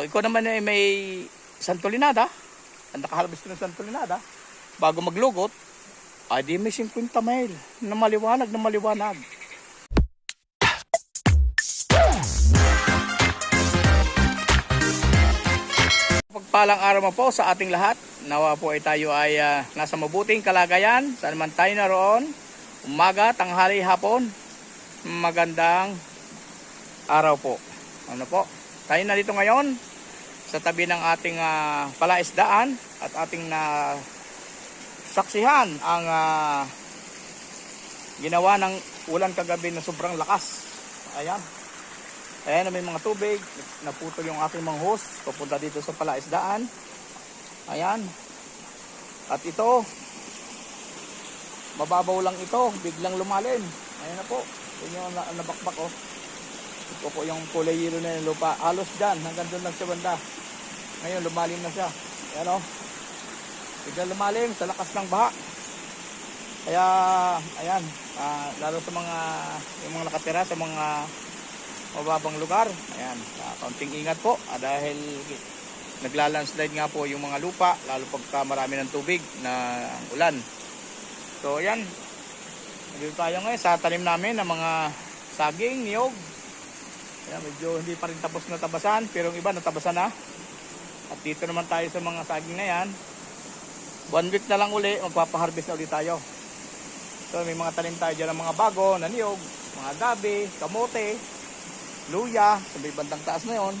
Pag ikaw naman ay may santolinada, ang nakaharvest ng santolinada, bago maglugot, ay di may 50 mile na maliwanag na maliwanag. Pagpalang araw mo po sa ating lahat. Nawa po ay tayo ay ah, nasa mabuting kalagayan. Saan man tayo naroon. Umaga, tanghali, hapon. Magandang araw po. Ano po? Tayo na dito ngayon sa tabi ng ating ah, palaisdaan at ating na saksihan ang ah, ginawa ng ulan kagabi na sobrang lakas. Ayan. Ayan may mga tubig. Naputol yung aking mga hose. Papunta dito sa palaisdaan. Ayan. At ito, mababaw lang ito. Biglang lumalim. Ayan na po. Yun yung na- nabakbak oh. Ito po yung kulay yelo na yung lupa. Halos dyan. Hanggang doon lang siya banda. Ngayon lumalim na siya. Ayan oh. Biglang lumalim sa lakas ng baha. Kaya, ayan, ah, lalo sa mga, yung mga nakatira sa mga mababang lugar. Ayan, uh, kaunting ingat po ah, dahil naglalandslide nga po yung mga lupa lalo pagka marami ng tubig na ulan. So ayan, dito tayo ngayon sa tanim namin ng mga saging, niyog. Ayan, medyo hindi pa rin tapos na tabasan pero yung iba natabasan na. At dito naman tayo sa mga saging na yan. One week na lang uli, magpapaharvest na ulit tayo. So may mga tanim tayo dyan ng mga bago na niyog, mga gabi, kamote, luya, sa may bandang taas na yon.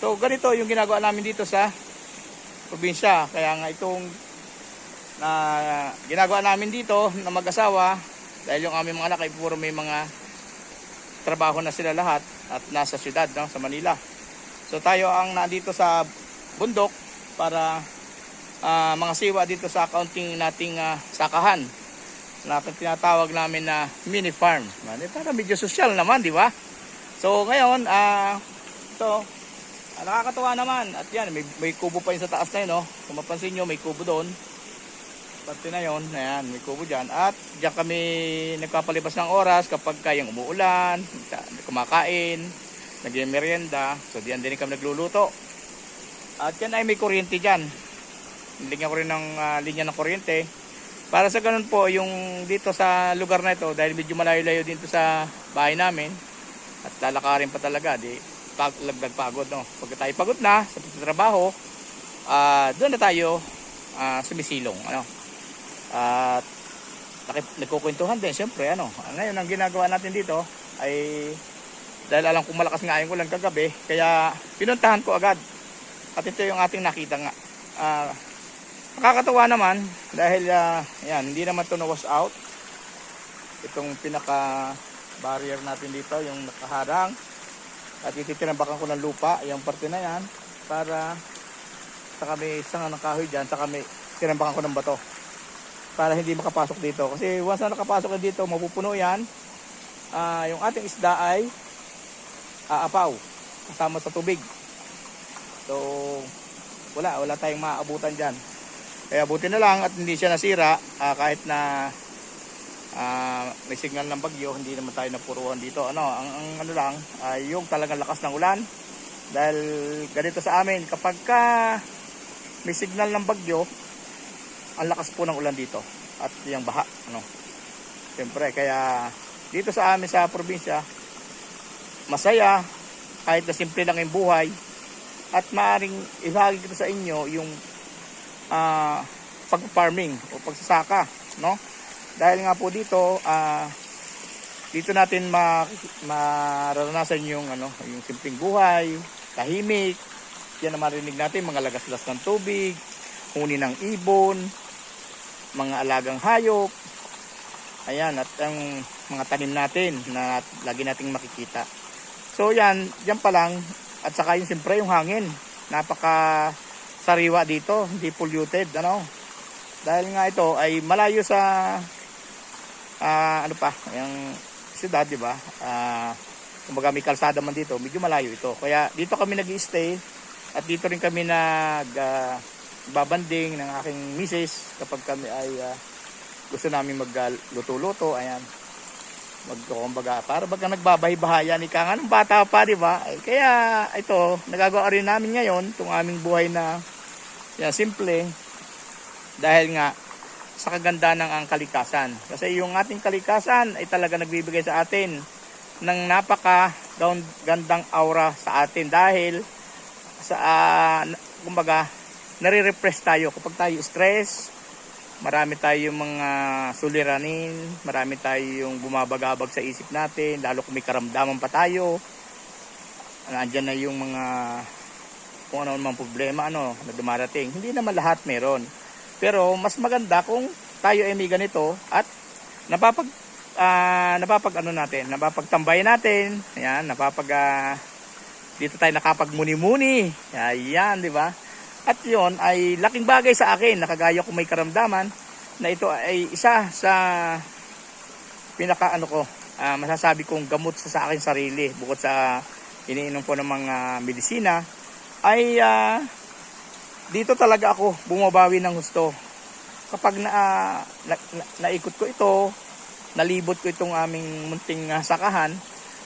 So ganito yung ginagawa namin dito sa probinsya. Kaya nga itong na ginagawa namin dito na mag-asawa dahil yung aming mga anak ay puro may mga trabaho na sila lahat at nasa syudad no, sa Manila. So tayo ang nandito sa bundok para ah, mga siwa dito sa accounting nating ah, sakahan na tinatawag namin na mini farm. Mani, para medyo social naman, di ba? So ngayon, ah ito, ah, nakakatuwa naman. At yan, may, may kubo pa yun sa taas na yun, no? Kung mapansin nyo, may kubo doon. Parte na yun, ayan, may kubo dyan. At diyan kami nagpapalibas ng oras kapag kayang umuulan, kumakain, nag-merienda. So diyan din kami nagluluto. At yan ay may kuryente dyan. Linya ko rin ng ah, linya ng kuryente. Para sa ganun po, yung dito sa lugar na ito, dahil medyo malayo-layo dito sa bahay namin, at lalakarin pa talaga, di pag, pagod. No? Pag tayo pagod na sa trabaho, ah doon na tayo ah, sumisilong. Ano? At nakip- nagkukwentuhan din, syempre. Ano? Ngayon, ang ginagawa natin dito ay dahil alam kong malakas nga yung ulan kagabi, kaya pinuntahan ko agad. At ito yung ating nakita nga. Ah, nakakatawa naman dahil ah, yan, hindi naman to na-wash out. Itong pinaka barrier natin dito, yung nakaharang. At ititinambakan ko ng lupa, yung parte na yan, para sa kami isang ng kahoy dyan, sa kami tinambakan ko ng bato. Para hindi makapasok dito. Kasi once na nakapasok na dito, mapupuno yan. Ah, yung ating isda ay aapaw kasama sa tubig. So, wala, wala tayong maaabutan dyan. Kaya buti na lang at hindi siya nasira ah, kahit na ah, may signal ng bagyo, hindi naman tayo napuruhan dito. Ano, ang, ang ano lang, ay yung talagang lakas ng ulan. Dahil ganito sa amin, kapag ka may signal ng bagyo, ang lakas po ng ulan dito. At yung baha, ano. Siyempre, kaya dito sa amin sa probinsya, masaya, kahit na simple lang yung buhay, at maaring ibahagi ko sa inyo yung ah, pag-farming o pagsasaka, no? Dahil nga po dito, ah, dito natin ma mararanasan yung ano, yung simpleng buhay, tahimik. Yan na marinig natin mga lagaslas ng tubig, huni ng ibon, mga alagang hayop. Ayan, at ang mga tanim natin na lagi nating makikita. So yan, yan pa lang. At saka yung siyempre yung hangin. Napaka sariwa dito, hindi polluted, ano. Dahil nga ito ay malayo sa ah, ano pa, yung siyudad, di ba? Ah, kumbaga may kalsada man dito, medyo malayo ito. Kaya dito kami nag-stay at dito rin kami nag ah, babanding ng aking misis kapag kami ay ah, gusto namin magluto-luto, ayan. Magkumbaga para baga nagbabahay-bahaya ni Kang. Anong bata pa di ba? Eh, kaya ito nagagawa rin namin ngayon itong aming buhay na yan, simple. Dahil nga sa kaganda ng ang kalikasan. Kasi yung ating kalikasan ay talaga nagbibigay sa atin ng napaka gandang aura sa atin. Dahil sa na- kumbaga nare-repress tayo kapag tayo stress marami tayong mga suliranin, marami tayong bumabagabag sa isip natin, lalo kung may karamdaman pa tayo. Nandiyan na yung mga kung ano naman problema ano, na dumarating. Hindi naman lahat meron. Pero mas maganda kung tayo ay may ganito at napapag ah, napapag ano natin, napapagtambay natin. Ayan, napapag ah, dito tayo nakapagmuni-muni. Ayan, di ba? At yon ay laking bagay sa akin, nakagaya ko may karamdaman na ito ay isa sa pinaka ano ko, ah, masasabi kong gamot sa, sa akin sarili bukod sa iniinom ko ng mga medisina ay ah, dito talaga ako bumabawi ng gusto. Kapag na, ah, na, na- naikot ko ito, nalibot ko itong aming munting ah, sakahan,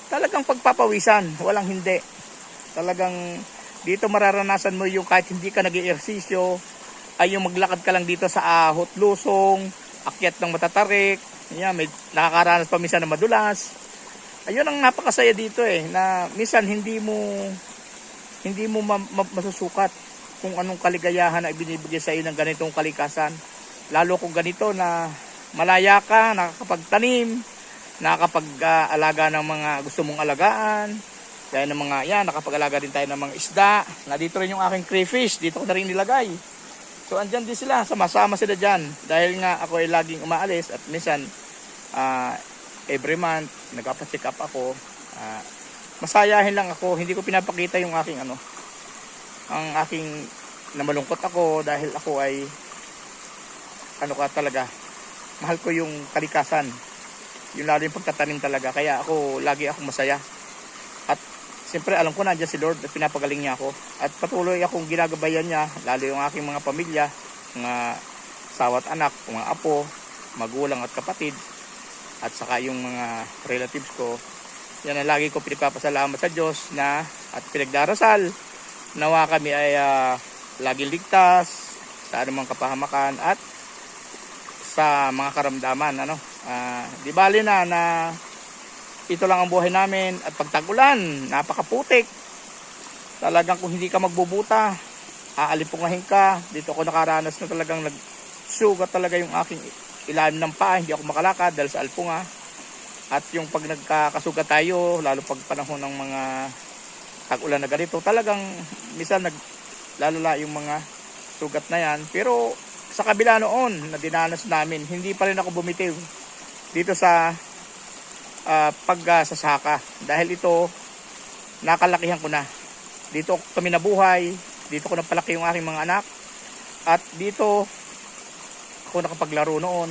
talagang pagpapawisan, walang hindi. Talagang dito mararanasan mo yung kahit hindi ka nag ehersisyo ay yung maglakad ka lang dito sa ahot lusong, akyat ng matatarik, yan, may nakakaranas pa minsan ng madulas. Ayun ang napakasaya dito eh, na minsan hindi mo hindi mo ma- ma- masusukat kung anong kaligayahan na ibinibigay sa iyo ng ganitong kalikasan. Lalo kung ganito na malaya ka, nakakapagtanim, nakakapag-alaga ng mga gusto mong alagaan, kaya ng mga, yan, nakapag-alaga din tayo ng mga isda. Na dito rin yung aking crayfish, dito ko na rin nilagay. So andyan din sila, sama-sama sila dyan. Dahil nga ako ay laging umaalis at minsan ah, every month nagpapacheck up ako. Ah, masayahin lang ako, hindi ko pinapakita yung aking ano, ang aking na malungkot ako dahil ako ay ano ka talaga, mahal ko yung kalikasan. Yung lalo yung pagtatanim talaga. Kaya ako, lagi akong masaya. Siyempre alam ko nandiyan si Lord at pinapagaling niya ako. At patuloy akong ginagabayan niya, lalo yung aking mga pamilya, mga sawat anak, mga apo, magulang at kapatid, at saka yung mga relatives ko. Yan ang lagi ko pinagpapasalamat sa Diyos na at pinagdarasal nawa kami ay ah, laging ligtas sa anumang kapahamakan at sa mga karamdaman ano Ah, di bali na na ito lang ang buhay namin at pag tag-ulan, napakaputik. Talagang kung hindi ka magbubuta, aalipungahin ka. Dito ako nakaranas na talagang nagsugat talaga yung aking ilalim ng paa. Hindi ako makalakad dahil sa alpunga. At yung pag nagkakasugat tayo, lalo pag panahon ng mga tag-ulan na ganito, talagang minsan naglalala yung mga sugat na yan. Pero sa kabila noon na dinanas namin, hindi pa rin ako bumitiw dito sa uh, pagsasaka dahil ito nakalakihan ko na dito kami nabuhay dito ko napalaki yung aking mga anak at dito ako nakapaglaro noon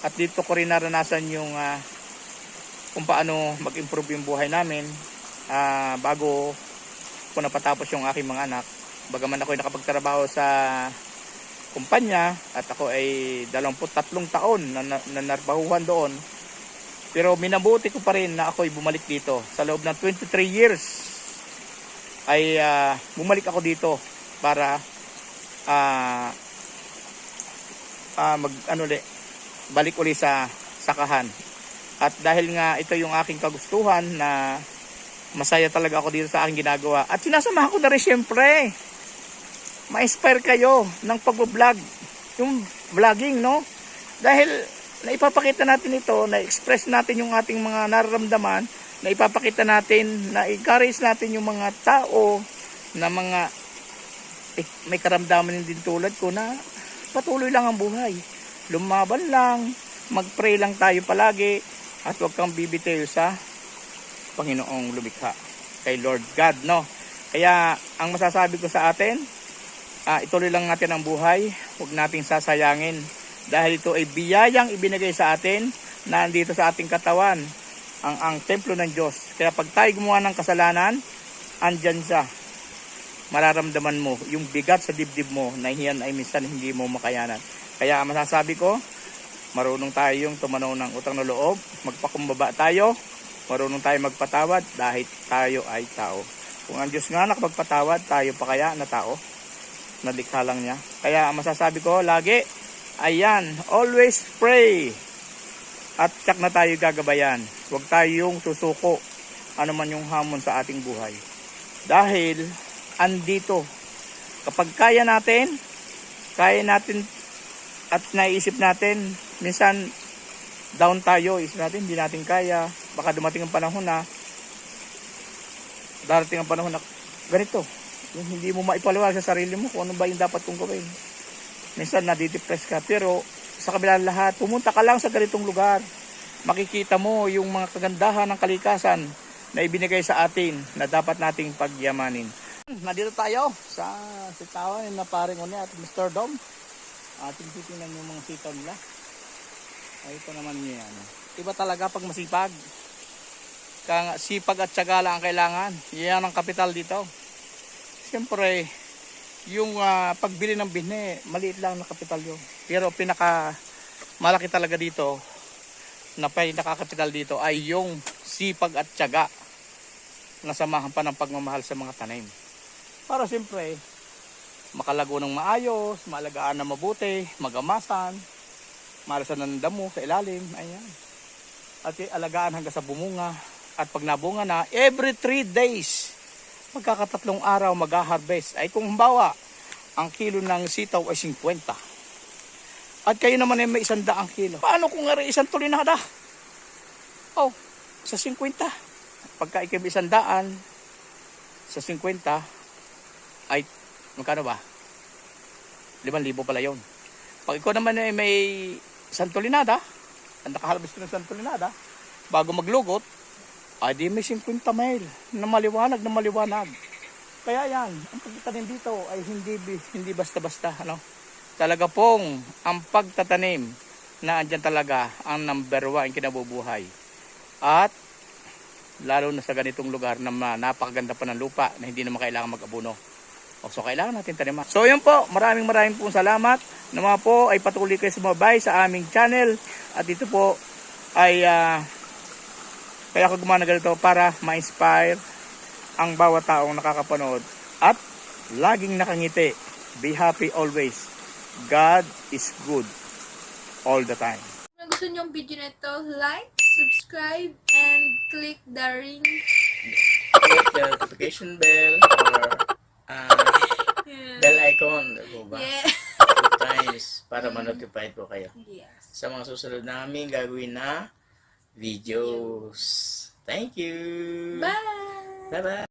at dito ko rin naranasan yung ah, kung paano mag-improve yung buhay namin ah, bago ko napatapos yung aking mga anak bagaman ako ay nakapagtrabaho sa kumpanya at ako ay 23 taon na, na, na narbahuhan doon. Pero minabuti ko pa rin na ako ay bumalik dito. Sa loob ng 23 years ay ah, bumalik ako dito para ah ah, mag ano uli, balik uli sa sakahan. At dahil nga ito yung aking kagustuhan na masaya talaga ako dito sa aking ginagawa. At sinasamahan ko na rin syempre ma-inspire kayo ng pag-vlog. Yung vlogging, no? Dahil naipapakita natin ito, na-express natin yung ating mga nararamdaman, na ipapakita natin, na encourage natin yung mga tao na mga eh, may karamdaman din tulad ko na patuloy lang ang buhay. Lumaban lang, mag-pray lang tayo palagi, at huwag kang bibitayo sa Panginoong lumikha. Kay Lord God, no? Kaya, ang masasabi ko sa atin, ah, ituloy lang natin ang buhay, huwag nating sasayangin dahil ito ay biyayang ibinigay sa atin na andito sa ating katawan ang ang templo ng Diyos. Kaya pag tayo gumawa ng kasalanan, andyan siya. Mararamdaman mo yung bigat sa dibdib mo na iyan ay minsan hindi mo makayanan. Kaya masasabi ko, Marunong tayong tumanaw ng utang na loob. Magpakumbaba tayo. Marunong tayo magpatawad dahil tayo ay tao. Kung ang Diyos nga nakapagpatawad, tayo pa kaya na tao? Nalikha lang niya. Kaya masasabi ko lagi, ayan, always pray. At tsak na tayo gagabayan. Huwag tayong susuko ano man yung hamon sa ating buhay. Dahil andito, kapag kaya natin, kaya natin at naiisip natin, minsan down tayo, isip natin, hindi natin kaya. Baka dumating ang panahon na, darating ang panahon na ganito. Yung hindi mo maipaliwanag sa sarili mo kung ano ba yung dapat kong gawin. Minsan nadidepress ka, pero sa kabila lahat, pumunta ka lang sa ganitong lugar. Makikita mo yung mga kagandahan ng kalikasan na ibinigay sa atin na dapat nating pagyamanin. Nandito tayo sa sitawan na paring One at Mr. Dom. Ating titingnan yung mga sitaw nila. Ay, ito naman niya. Ano. Iba talaga pag masipag. Kaya sipag at syaga lang ang kailangan. Yan ang kapital dito. Siyempre, yung ah, pagbili ng bine, maliit lang na kapital yun. Pero pinaka malaki talaga dito, na pinakakapital dito ay yung sipag at tiyaga na samahan pa ng pagmamahal sa mga tanim. Para siyempre, makalago ng maayos, maalagaan na mabuti, magamasan, malasan ng damo sa ilalim, ayan. At alagaan hanggang sa bumunga. At pag nabunga na, every 3 days, magkakatatlong araw mag-harvest. Ay kung halimbawa, ang kilo ng sitaw ay 50. At kayo naman ay may isang daang kilo. Paano kung nga isang tulinada? Oh, sa 50. Pagka may isang daan, sa 50, ay, magkano ba? 5,000 pala yon. Pag ikaw naman ay may isang tulinada, ang nakaharvest ko ng isang tulinada, bago maglugot, ay di may 50 mile na maliwanag na maliwanag. Kaya yan, ang pagtatanim dito ay hindi hindi basta-basta ano. Talaga pong ang pagtatanim na andyan talaga ang number one kinabubuhay. At lalo na sa ganitong lugar na napakaganda pa ng lupa na hindi naman kailangan mag-abono. O, so kailangan natin taniman. So yun po, maraming maraming pong salamat. Na mga po ay patuloy kayo sumabay sa aming channel. At dito po ay ah, kaya ako gumana ganito para ma-inspire ang bawat taong nakakapanood at laging nakangiti. Be happy always. God is good all the time. Kung gusto niyo ang video na ito, like, subscribe, and click the ring. Click the notification bell or uh, Yeah. bell icon ba? Yeah. Two times para ma-notify po kayo Yes. sa mga susunod namin gagawin na videos. Thank you. Bye! Bye-bye.